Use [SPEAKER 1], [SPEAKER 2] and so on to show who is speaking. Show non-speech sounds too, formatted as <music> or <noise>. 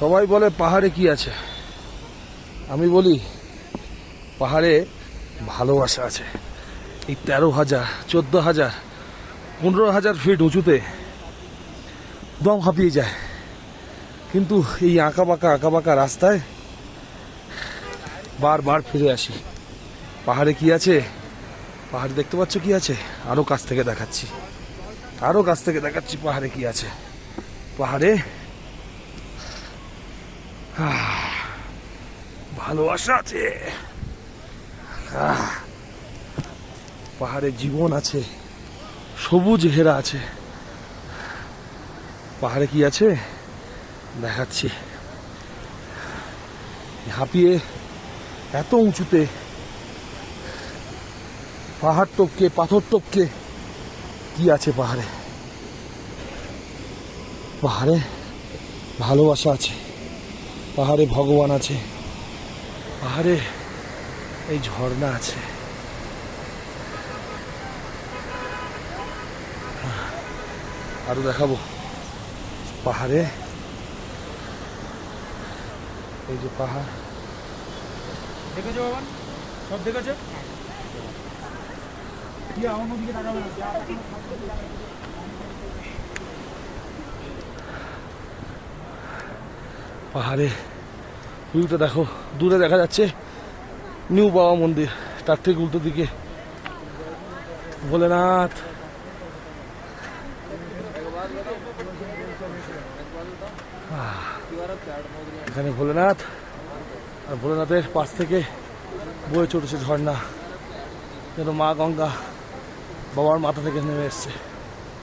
[SPEAKER 1] সবাই বলে পাহাড়ে কি আছে? আমি বলি, পাহাড়ে ভালোবাসা আছে। এই তেরো হাজার, চোদ্দ হাজার, পনেরো হাজার ফিট উঁচুতে দম হাঁপিয়ে যায়। কিন্তু এই আঁকা বাঁকা আঁকা বাঁকা রাস্তায় বারবার ফিরে আসি। পাহাড়ে কি আছে? পাহাড়ে দেখতে পাচ্ছ কি আছে? আরও কাছ থেকে দেখাচ্ছি। আরও কাছ থেকে দেখাচ্ছি পাহাড়ে কি আছে। পাহাড়ে <sighs> আহ, ভালোবাসা আছে। আহ, পাহাড়ে জীবন আছে সবুজ ঘেরা আছে। পাহাড়ে কি আছে? দেখাচ্ছি। হাঁপিয়ে এত উঁচুতে পাহাড় টপকে পাথর টপকে কি আছে পাহাড়ে? পাহাড়ে ভালোবাসা আছে। পাহাড়ে ভগবান আছে। পাহাড়ে এই ঝর্ণা আছে। আরও দেখাবো। পাহাড়ে এই যে পাহাড়।
[SPEAKER 2] দেখেছ বাবান সব দেখেছ? কি আমার দিকে তাকাবে না।
[SPEAKER 1] পাহাড়ে ভিউটা দেখো, দূরে দেখা যাচ্ছে নিউ বাবা মন্দির। তার থেকে উল্টো দিকে ভোলেনাথ। এখানে ভোলেনাথ। আর ভোলেনাথের পাশ থেকে বয়ে চলেছে ঝর্ণা। যেন মা গঙ্গা বাবার মাথা থেকে নেমে এসছে।